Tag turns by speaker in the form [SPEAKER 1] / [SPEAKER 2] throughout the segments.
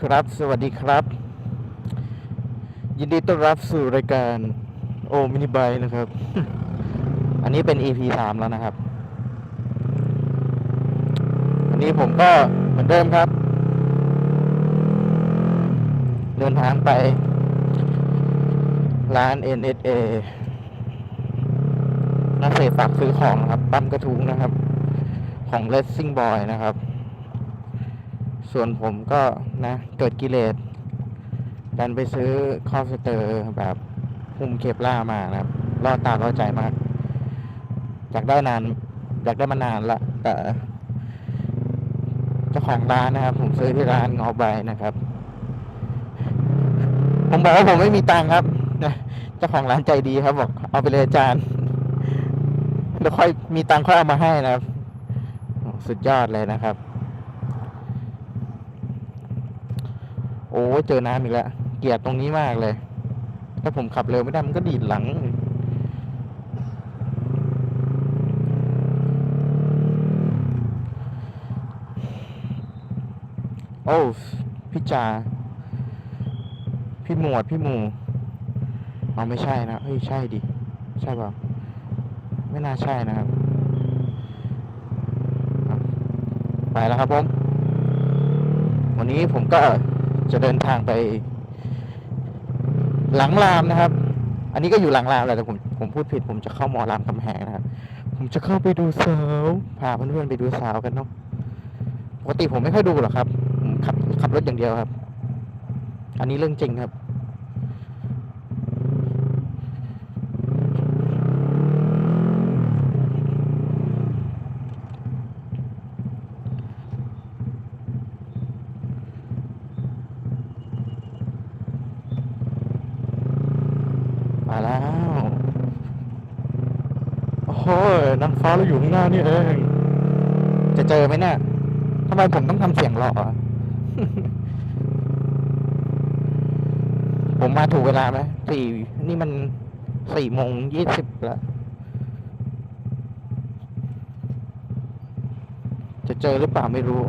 [SPEAKER 1] ครับ สวัสดีครับ ยินดีต้อนรับสู่รายการโอมินิบายนะครับ อันนี้เป็น EP สามแล้วนะครับ วันนี้ผมก็เหมือนเดิมครับ เดินทางไป ร้าน NSA นักเสพฝากซื้อของนะครับ ปั๊มกระทุ้งนะครับ ของ Racing Boy นะครับ ส่วนผมก็นะเกิดกิเลสดันไปซื้อคอฟสเตอร์แบบหุ้มเคปล่ามานะครับรอดตาล่อใจมากอยากได้นานอยากได้มานานละแต่เจ้าของร้านนะครับ ผมซื้อที่ร้านงอใบนะครับ ผมบอกว่าผมไม่มีตังค์ครับนะเจ้าของร้านใจดีครับ บอกเอาไปเลยอาจารย์แล้วค่อยมีตังค์ค่อยเอามาให้นะครับ สุดยอดเลยนะครับ โอ้เจอน้ำอีกแล้ว เกลียดตรงนี้มากเลย ถ้าผมขับเร็วไม่ได้มันก็ดีดหลังโอ้พี่จาพี่หมวดพี่หมูเอาไม่ใช่นะเฮ้ยใช่ดิ ใช่เปล่าไม่น่าใช่นะครับ ไปแล้วครับผม วันนี้ผมก็ จะเดินทางไป หลังรามนะครับ อันนี้ก็อยู่หลังรามแหละแต่ผมผมพูดผิด ผมจะเข้ามอรามคำแหงนะครับ ผมจะเข้าไปดูสาวพาเพื่อนๆไปดูสาวกันเนาะปกติผมไม่ค่อยดูหรอกครับผมขับขับรถอย่างเดียวครับ อันนี้เรื่องจริงครับ มาแล้วโอ้โหนางฟ้าเราอยู่ข้างหน้านี่เองจะเจอไหมเนี่ยทำไมผมต้องทำเสียงหล่อผมมาถูกเวลาไหมสี่นี่มันสี่โมงยี่สิบแล้ว จะเจอหรือเปล่าไม่รู้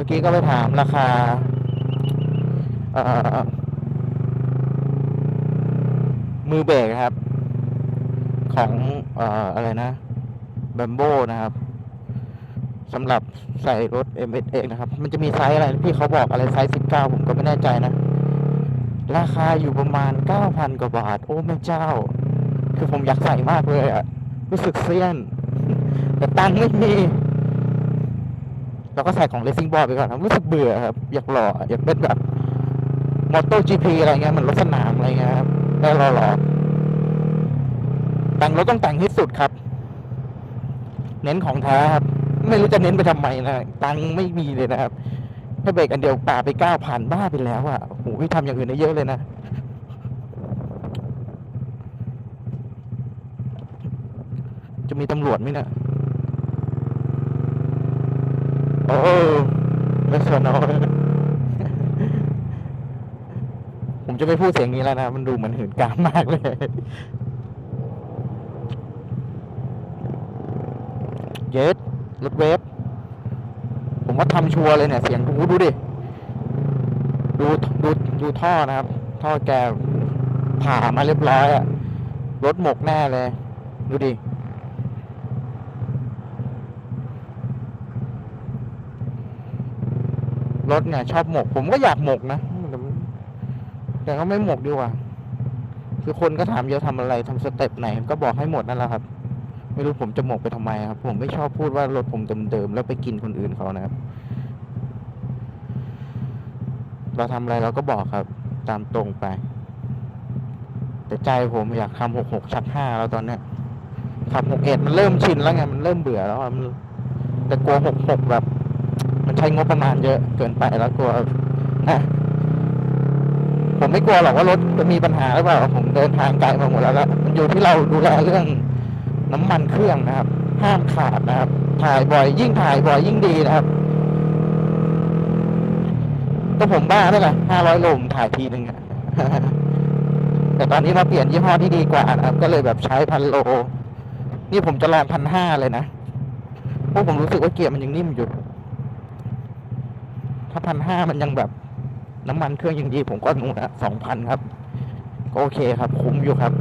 [SPEAKER 1] มื่อกี้ก็ไปถามราคาเออมือเบรกครับ ของเอ่ออะไรนะแบมโบนะครับสำหรับใส่รถ m s x นะครับ มันจะมีไซส์อะไร พี่เขาบอกอะไรไซส์สิบเก้าผมก็ไม่แน่ใจนะ ราคาอยู่ประมาณเก้าพันกว่าบาท โอ้แม่เจ้า คือผมอยากใส่มากเลยอะรู้สึกเซียน แต่ตังค์ไม่มี เราก็ใส่ของ Racing Ball ไปก่อนครับรู้สึกเบื่อครับ อยากหล่ออยากเป็นแบบมอเตอร์ GP อะไรเงี้ยเหมันรถสนามอะไรเงี้ยครับได้หล่อๆแต่งรถต้องแต่งให้สุดครับ เน้นของแท้ครับ ไม่รู้จะเน้นไปทำไมนะตังไม่มีเลยนะครับถ้าเบรกอันเดียวป่าไปเก้าพันบ้าไปแล้วอะโอ้โหทำอย่างอื่นได้เยอะเลยนะจะมีตำรวจไหมเนี่ย โอ้ไม่สนอผมจะไม่พูดเสียงนี้แล้วนะ มันดูเหมือนหื่นกามมากเลย เยสรถเวฟ ผมว่าทำชัวร์เลยเนี่ย เสียงดูดูดิ ดูดูดูท่อนะครับ ท่อแกผ่ามาเรียบร้อยอะรถหมกแน่เลย ดูดิ รถเนี่ยชอบหมก ผมก็อยากหมกนะแต่ก็ไม่หมกดีกว่า คือคนก็ถามเยอะทำอะไรทำสเต็ปไหน ก็บอกให้หมดนั่นแหละครับ ไม่รู้ผมจะหมกไปทำไมครับ ผมไม่ชอบพูดว่ารถผมเดิมๆแล้วไปกินคนอื่นเขานะครับ เราทำอะไรเราก็บอกครับ ตามตรงไป แต่ใจผมอยากทำหกหกชักห้าแล้วตอนเนี้ยขับหกเอ็ดมันเริ่มชินแล้วไง มันเริ่มเบื่อแล้วมันแต่กลัวหกหกแบบ ใช้งบประมาณเยอะเกินไปแล้วกลัวนะผมไม่กลัวหรอกว่ารถจะมีปัญหาหรือเปล่าผมเดินทางไกลมาหมดแล้วล้วมันอยู่ที่เราดูแลเรื่องน้ำมันเครื่องนะครับ ห้ามขาดนะครับ ถ่ายบ่อยยิ่งถ่ายบ่อยยิ่งดีนะครับก็ผมบ้าได้แหละห้าร้อยโลมถ่ายทีหนึ่งอะแต่ตอนนี้มาเปลี่ยนยี่ห้อที่ดีกว่านะครับ ก็เลยแบบใช้พันโล นี่ผมจะลองพันห้าเลยนะ เพราะผมรู้สึกว่าเกียร์มันยังนิ่มอยู่ ถ้าพันห้ามันยังแบบน้ำมันเครื่องยังดีผมก็นู่นนะสองพันครับก็โอเคครับ คุ้มอยู่ครับ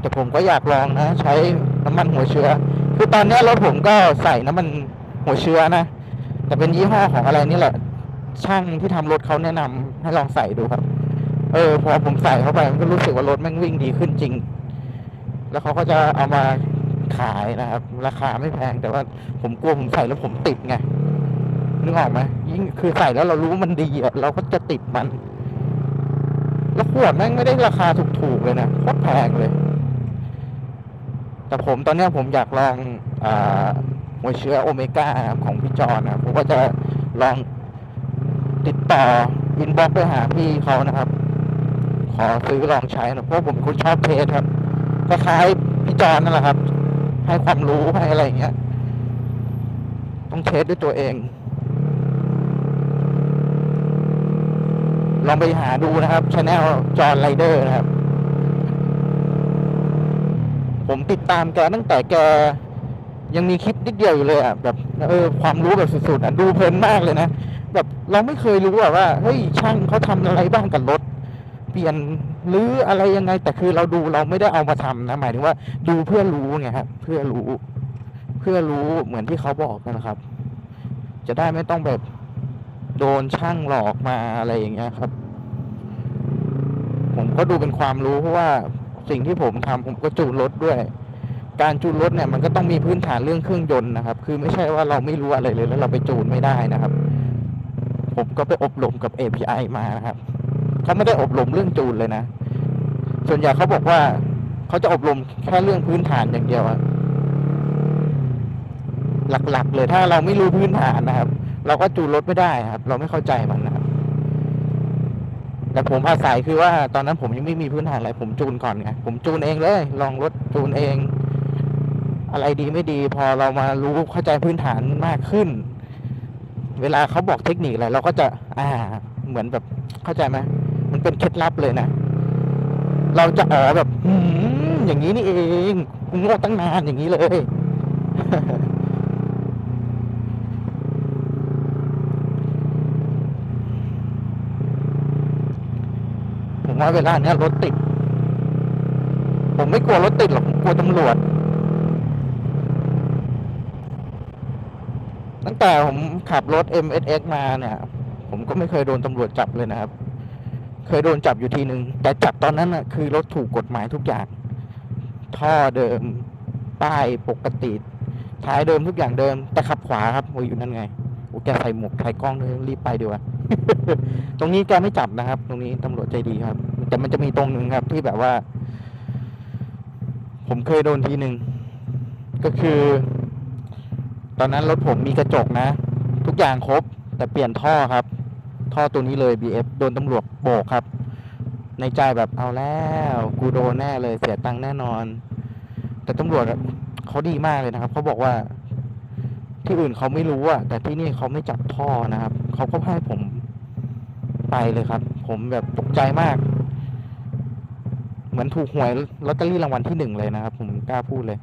[SPEAKER 1] แต่ผมก็อยากลองนะ ใช้น้ำมันหัวเชื้อ คือตอนนี้รถผมก็ใส่น้ำมันหัวเชื้อนะ แต่เป็นยี่ห้อของอะไรนี่แหละ ช่างที่ทำรถเขาแนะนำให้ลองใส่ดูครับ เออ พอผมใส่เข้าไปมันก็รู้สึกว่ารถแม่งวิ่งดีขึ้นจริง แล้วเขาก็จะเอามา ขายนะครับ ราคาไม่แพงแต่ว่าผมกลัวผมใส่แล้วผมติดไงนึกออกไหมยิ่งคือใส่แล้วเรารู้มันดีอะเราก็จะติดมัน แล้วขวดแม่งไม่ได้ราคาถูกๆเลยนะโคตรแพงเลย แต่ผมตอนนี้ผมอยากลองอาหัวเชื้อโอเมก้าของพี่จอนะผมก็จะลองติดต่ออินบ็อกไปหาพี่เขานะครับ ขอซื้อลองใช้นะเพราะผมเป็นชอบเทสครับคล้ายๆพี่จอนนั่นแหละครับ ให้ความรู้ให้อะไรอย่างเงี้ย ต้องเทสด้วยตัวเอง ลองไปหาดูนะครับช anel จอห์นไรเดอร์นะครับ ผมติดตามแกตั้งแต่แกยังมีคลิปนิดเดียวอยู่เลยอะแบบเออความรู้แบบสุดๆอะดูเพลินมากเลยนะแบบเราไม่เคยรู้อะว่าเฮ้ยช่างเขาทำอะไรบ้างกับรถ เปลี่ยน หรืออะไรยังไง แต่คือเราดูเราไม่ได้เอามาทำนะหมายถึงว่าดูเพื่อรู้ไงครับเพื่อรู้ เพื่อรู้เหมือนที่เขาบอกนะครับ จะได้ไม่ต้องแบบโดนช่างหลอกมาอะไรอย่างเงี้ยครับ ผมก็ดูเป็นความรู้เพราะว่าสิ่งที่ผมทำผมก็จูนรถด้วย การจูนรถเนี่ยมันก็ต้องมีพื้นฐานเรื่องเครื่องยนต์นะครับ คือไม่ใช่ว่าเราไม่รู้อะไรเลยแล้วเราไปจูนไม่ได้นะครับ ผมก็ไปอบรมกับ API มานะครับ เขาไม่ได้อบรมเรื่องจูนเลยนะ ส่วนใหญ่เขาบอกว่าเขาจะอบรมแค่เรื่องพื้นฐานอย่างเดียวอะหลักๆ เลยถ้าเราไม่รู้พื้นฐานนะครับ เราก็จูนรถไม่ได้ครับ เราไม่เข้าใจมันนะครับ แต่ผมอาศัยคือว่าตอนนั้นผมยังไม่มีพื้นฐานอะไร ผมจูนก่อนไงผมจูนเองเลย ลองรถจูนเอง อะไรดีไม่ดี พอเรามารู้เข้าใจพื้นฐานมากขึ้น เวลาเขาบอกเทคนิคอะไรเราก็จะ อ่า เหมือนแบบเข้าใจไหม มันเป็นเคล็ดลับเลยนะ เราจะอ๋อแบบหือย่างนี้นี่เองโง่ตั้งนานอย่างนี้เลยผมว่าเวลาเนี้ยรถติด ผมไม่กลัวรถติดหรอกผมกลัวตำรวจ ตั้งแต่ผมขับรถ MSX มาเนี่ย ผมก็ไม่เคยโดนตำรวจจับเลยนะครับ เคยโดนจับอยู่ทีหนึ่งแต่จับตอนนั้นน่ะคือรถถูกกฎหมายทุกอย่าง ท่อเดิมป้ายปกติท้ายเดิมทุกอย่างเดิม แต่ขับขวาครับโอ้ยอยู่นั่นไงโอ้แกใส่หมวกใส่กล้องเลยรีบไปดีกว่าตรงนี้แกไม่จับนะครับ ตรงนี้ตำรวจใจดีครับ แต่มันจะมีตรงหนึ่งครับ ที่แบบว่า ผมเคยโดนทีหนึ่งก็คือ ตอนนั้นรถผมมีกระจกนะ ทุกอย่างครบ แต่เปลี่ยนท่อครับ ท่อตัวนี้เลย BF โดนตำรวจโบกครับ ในใจแบบเอาแล้ว กูโดนแน่เลยเสียตังค์แน่นอน แต่ตำรวจเขาดีมากเลยนะครับเขาบอกว่า ที่อื่นเขาไม่รู้อะแต่ที่นี่เขาไม่จับท่อนะครับเขาก็ให้ผมไปเลยครับ ผมแบบตกใจมาก เหมือนถูกหวยลอตเตอรี่รางวัลที่หนึ่งเลยนะครับ ผมกล้าพูดเลย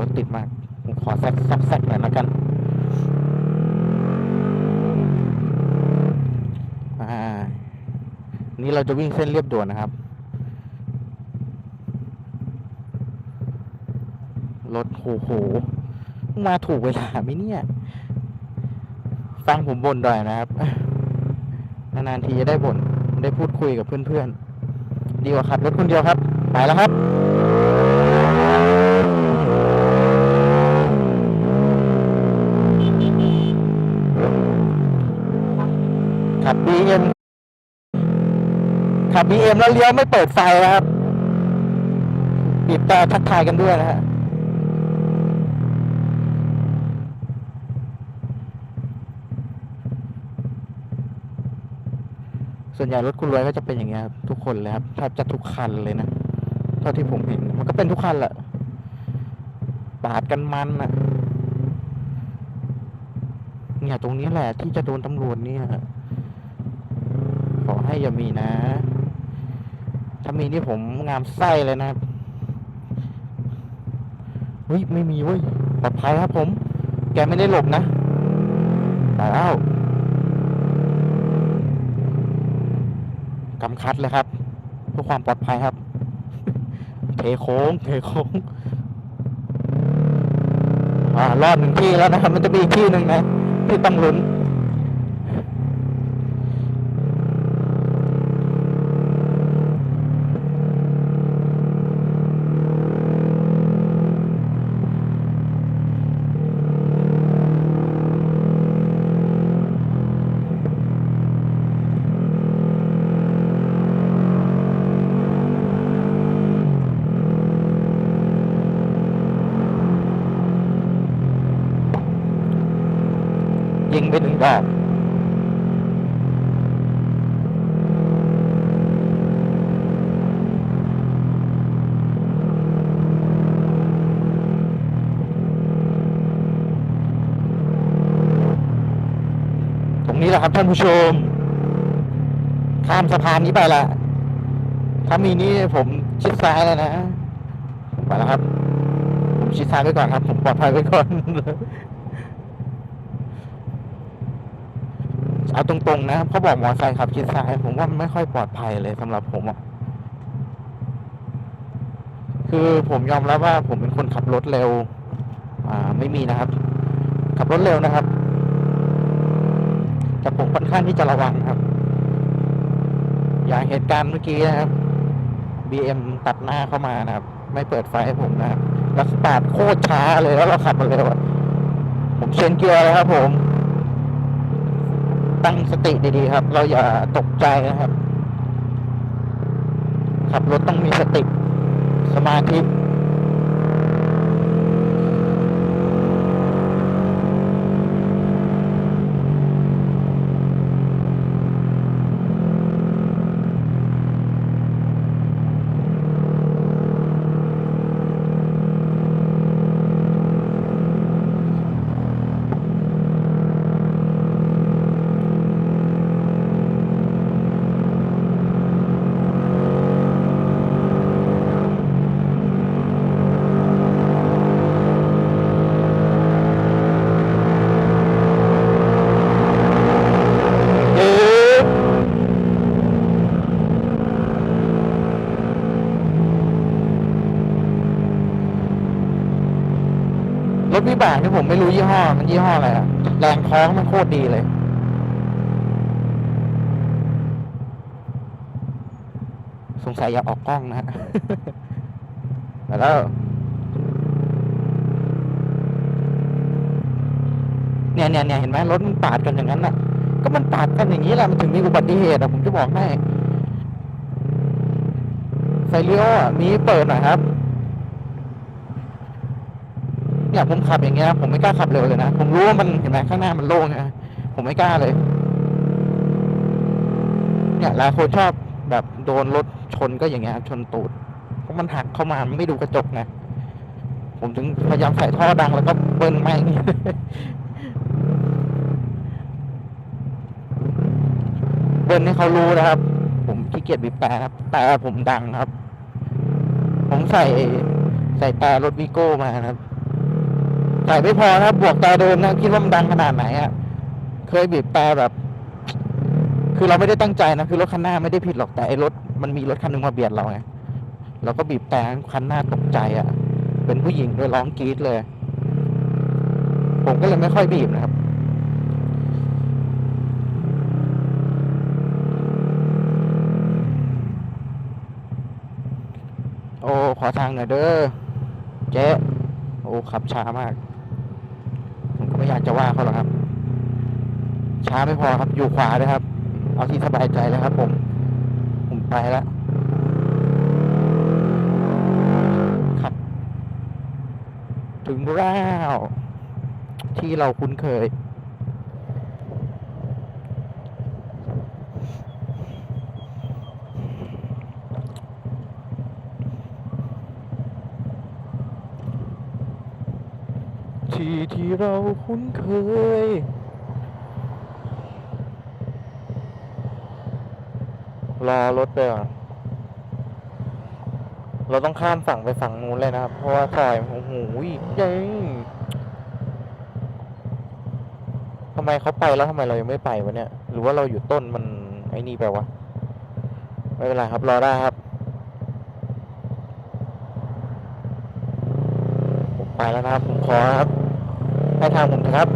[SPEAKER 1] รถติดมาก ผมขอแซกแซกแซกหน่อยละกัน นี้เราจะวิ่งเส้นเรียบด่วนนะครับ รถโหโห มาถูกเวลาไหมเนี่ย ฟังผมบ่นด่อยนะครับ นานๆทีจะได้บ่น ได้พูดคุยกับเพื่อนๆ ดีกว่าขับรถคนเดียวครับ ไปแล้วครับ ขับ BM แล้วเลี้ยวไม่เปิดไฟนะครับบีบแต่ทักทายกันด้วยนะฮะส่วนใหญ่รถคุณรวยก็จะเป็นอย่างเงี้ยครับทุกคนเลยครับแทบจะทุกคันเลยนะเท่าที่ผมเห็น มันก็เป็นทุกคันแหละปาดกันมันอะเนี่ยตรงนี้แหละที่จะโดนตำรวจเนี่ยขอให้อย่ามีนะ ถ้ามีนี่ผมงามไส้เลยนะครับเฮ้ยไม่มีเว้ยปลอดภัยครับผม แกไม่ได้หลบนะตายแล้วกำคัดเลยครับเพื่อความปลอดภัยครับ เทโค้งเทโค้งอ่ารอดหนึ่งที่แล้วนะครับ มันจะมีที่หนึ่งนะ ที่ต้องลุ้น รงนี้แหละครับท่านผู้ชม ข้ามสะพานนี้ไปละถ้ามีนี่ผมชิดซ้ายแล้วนะไปแล้วครับ ผมชิดซ้ายไปก่อนครับ ผมปลอดภัยไปก่อน เอาตรงๆนะเขาบอกมอเตอร์ไซค์ขับชิดซ้าย ผมว่าไม่ค่อยปลอดภัยเลยสำหรับผมอะคือผมยอมรับว่าผมเป็นคนขับรถเร็ว อ่า ไม่มีนะครับ ขับรถเร็วนะครับ แต่ผมค่อนข้างที่จะระวังครับ อย่างเหตุการณ์เมื่อกี้นะครับ BM ตัดหน้าเข้ามานะครับ ไม่เปิดไฟให้ผมนะครับแล้วสตาร์ทโคตรช้าเลยแล้วเราขับมาเร็วผมเชนเกียร์เลยครับ ผม ตั้งสติดีๆครับ เราอย่าตกใจนะครับ ขับรถต้องมีสติสมาธิ ผมไม่รู้ยี่ห้อ มันยี่ห้ออะไรอะแรงคล้องมันโคตรดีเลย สงสัยอยากออกกล้องนะฮะมาแล้ว เนี่ยเนี่ยเนี่ยเห็นไหมรถมันปาดกันอย่างนั้นน่ะก็มันปาดกันอย่างนี้แหละมันถึงมีอุบัติเหตุอะผมจะบอกให้ไฟเลี้ยวอะมีเปิดหน่อยครับ เนี่ยผมขับอย่างเงี้ยผมไม่กล้าขับเร็วเลยนะ ผมรู้ว่ามันเห็นไหมข้างหน้ามันโล่งนะผมไม่กล้าเลย เนี่ยหลายคนชอบแบบโดนรถชนก็อย่างเงี้ยชนตูดเพราะมันหักเข้ามาไม่ดูกระจกไงผมถึงพยายามใส่ท่อดังแล้วก็เบิ้ลไม่เบิ้ลให้เขารู้นะครับ ผมขี้เกียจบีบแต่ครับ แต่ผมดังครับ ผมใส่ใส่แต่รถวีโก้มานะครับ ใส่ไม่พอนะครับบวกต่เดิมนะคิดว่ามันดังขนาดไหนอะเคยบีบแต่แบบ คือเราไม่ได้ตั้งใจนะคือรถคันหน้าไม่ได้ผิดหรอกแต่ไอ้รถมันมีรถคันหนึงมาเบียดเราไงเราก็บีบแต่คันหน้าตกใจอะเป็นผู้หญิงด้วยร้องกรี๊ดเลย ผมก็เลยไม่ค่อยบีบนะครับ โอ้ ขอทางหน่อยเด้อเจ๊โอ้ขับช้ามาก ไม่อยากจะว่าเขาหรอกครับ ช้าไม่พอครับ อยู่ขวาเลยครับ เอาที่สบายใจเลยครับ ผม ผมไปแล้วครับ ถึงแล้วที่เราคุ้นเคย ที่ที่ เราคุ้นเคย รอรถไปก่อนเราต้องข้ามฝั่งไปฝั่งนู้นเลยนะครับ เพราะว่าซอยโอ้โหเจ๊งทำไมเขาไปแล้วทำไมเรายังไม่ไปวะเนี่ย หรือว่าเราอยู่ต้นมันไอ้นี่แปลวะ ไม่เป็นไรครับ รอได้ครับ ไปแล้วนะครับ ผมขอครับ ให้ทางผมเถอะครับ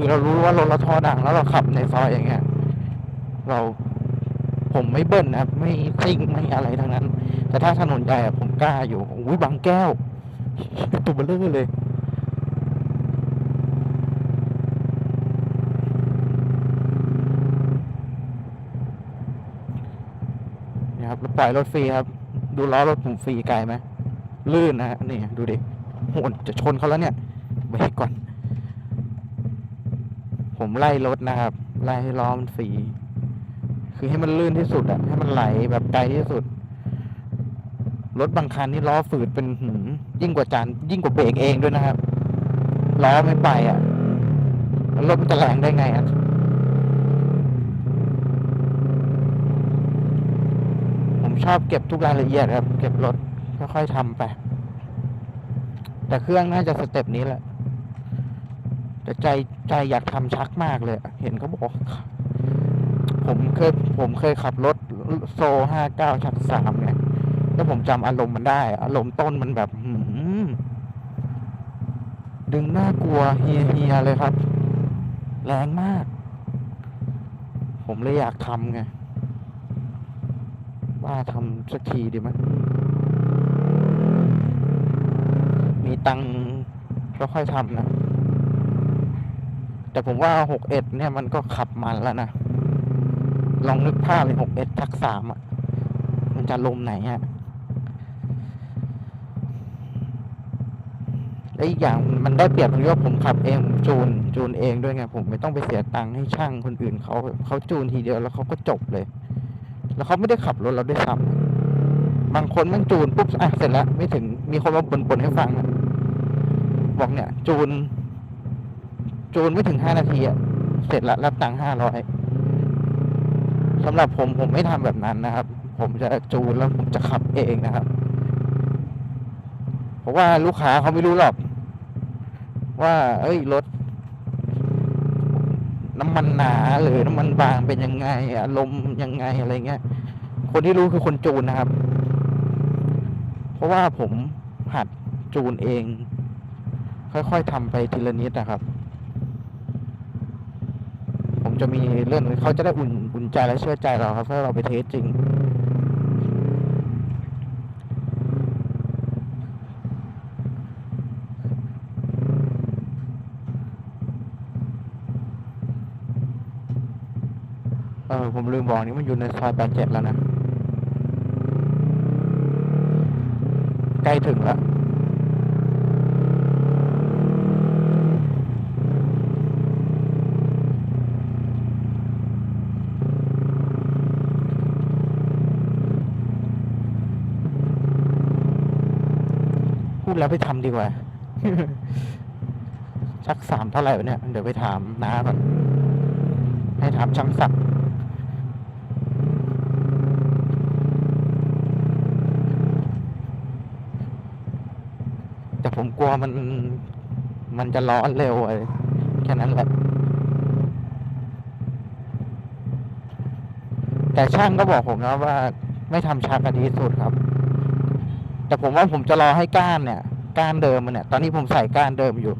[SPEAKER 1] คือเรารู้ว่ารถเราท่อดังแล้วเราขับในซอยอย่างเงี้ยเรา ผมไม่เบิ้ลนะครับไม่ซิ่งไม่อะไรทั้งนั้น แต่ถ้าถนนใหญ่ผมกล้าอยู่อุ้ยบางแก้วตัวเบลอเลยนี่ครับปล่อยรถฟรีครับ ดูล้อรถผมฟรีไกลไหมลื่นนะฮะนี่ดูดิโหนจะชนเขาแล้วเนี่ยเบรกก่อน ผมไล่รถนะครับ ไล่ให้ล้อมันฟรี คือให้มันลื่นที่สุดอะให้มันไหลแบบไกลที่สุด รถบางคันนี่ล้อฝืดเป็นหืมยิ่งกว่าจานยิ่งกว่าเบรกเองด้วยนะครับ ล้อไม่ไปอะรถมันจะแรงได้ไงอะผมชอบเก็บทุกรายละเอียดครับ เก็บรถค่อยๆทำไป แต่เครื่องน่าจะสเต็ปนี้แหละแต่ใจใจอยากทำชักมากเลย เห็นเขาบอก ผมเคยผมเคยขับรถโซห้าเก้าชักสามเนี่ย แล้วผมจำอารมณ์มันได้ อารมณ์ต้นมันแบบดึงน่ากลัวเฮียเฮียเลยครับ แรงมาก ผมเลยอยากทำไงว่าทำสักทีดีไหมมีตังค์ก็ค่อยทำนะ แต่ผมว่าหกเอ็ดเนี่ยมันก็ขับมันแล้วนะ ลองนึกภาพเลยหกเอ็ดทักสามอะ มันจะลมไหนฮะและอีกอย่างมันได้เปรียบตรงที่ว่าผมขับเองจูนจูนเองด้วยไง ผมไม่ต้องไปเสียตังค์ให้ช่างคนอื่นเขาเขาจูนทีเดียวแล้วเขาก็จบเลย แล้วเขาไม่ได้ขับรถเราด้วยซ้ำบางคนมันจูนปุ๊บอะเสร็จแล้ว ไม่ถึงมีคนมาบ่นๆให้ฟังอะบอกเนี่ย จูน จูนไม่ถึงห้านาทีอะเสร็จละรับตังค์ห้าร้อย สำหรับผมผมไม่ทำแบบนั้นนะครับ ผมจะจูนแล้วผมจะขับเองนะครับ เพราะว่าลูกค้าเขาไม่รู้หรอก ว่า เอ้ยรถน้ำมันหนาหรือน้ำมันบางเป็นยังไงอารมณ์ยังไงอะไรเงี้ย คนที่รู้คือคนจูนนะครับ เพราะว่าผมหัดจูนเอง ค่อยๆทำไปทีละนิดนะครับ ผมจะมีเรื่องเขาจะได้อุ่น นใจและเชื่อใจเราครับ ถ้าเราไปเทสจริง เออ ผมลืมบอกนี่มันอยู่ในซอยแปดเจ็ดแล้วนะ ใกล้ถึงแล้ว พูด แล้วไปทำดีกว่า ชักสามเท่าไหร่วะเนี่ย เดี๋ยวไปถามน้าก่อน ให้ถามช่างศักดิ์แต่ผมกลัวมัน มันจะร้อนเร็วเลยแค่นั้นแหละ แต่ช่างก็บอกผมนะว่า ไม่ทำชักอะดีที่สุดครับ แต่ผมว่าผมจะรอให้ก้านเนี่ยก้านเดิมมันเนี่ย ตอนนี้ผมใส่ก้านเดิมอยู่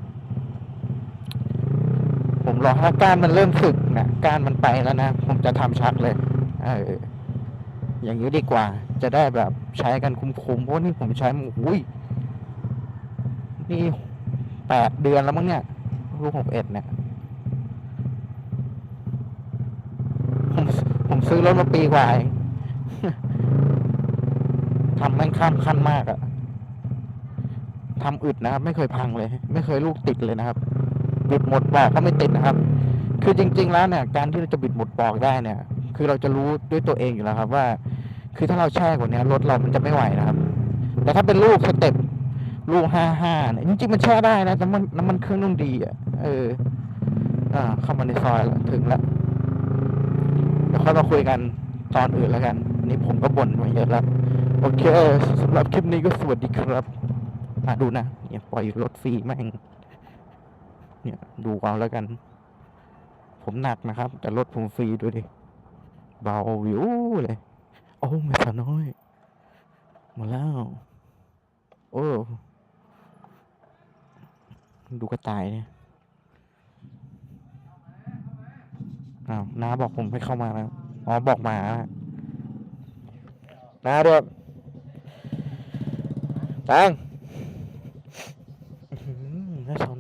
[SPEAKER 1] ผมรอให้ก้านมันเริ่มสึกนะก้านมันไปแล้วนะผมจะทำชักเลย เออ อย่างนี้ดีกว่า จะได้แบบใช้กันคุ้มๆเพราะนี่ผมใช้มาอุ้ยนี่แปดเดือนแล้วมั้งเนี่ยลูกหกเอ็ดเนี่ยผมผมซื้อรถมาปีกว่าเอง ทำแม่งข้ามขั้นมากอะทำอึดนะครับ ไม่เคยพังเลย ไม่เคยลูกติดเลยนะครับ บิดหมดปอกก็ไม่ติดนะครับ คือจริง ๆ แล้วเนี่ย การที่เราจะบิดหมดปอกได้เนี่ย คือเราจะรู้ด้วยตัวเองอยู่แล้วครับว่า คือถ้าเราแช่กว่านี้รถเรามันจะไม่ไหวนะครับ แต่ถ้าเป็นลูกสเต็ปลูกห้าห้าเนี่ยจริงๆมันแช่ได้นะน้ำมันน้ำมันเครื่องต้องดีอะเออ อ่า เข้ามาในซอยแล้วถึงแล้วเดี๋ยวค่อยมาคุยกันตอนอื่นแล้วกันนนี้ผมก็บ่นมาเยอะแล้ว โอเคสำหรับคลิปนี้ก็สวัสดีครับมาดูนะเนี่ยปล่อยรถฟรีแม่งเนี่ยดูเอาแล้วกัน ผมหนักนะครับ แต่รถผมฟรีดูดิเบาวิวเลย โอ้ไม่สาวน้อย มาแล้ว โอ้ดูกระต่ายเนี่ยอ้าวน้าบอกผมให้เข้ามาแล้วอ๋อบอกหมาน้าด้ แตงถ้าสอง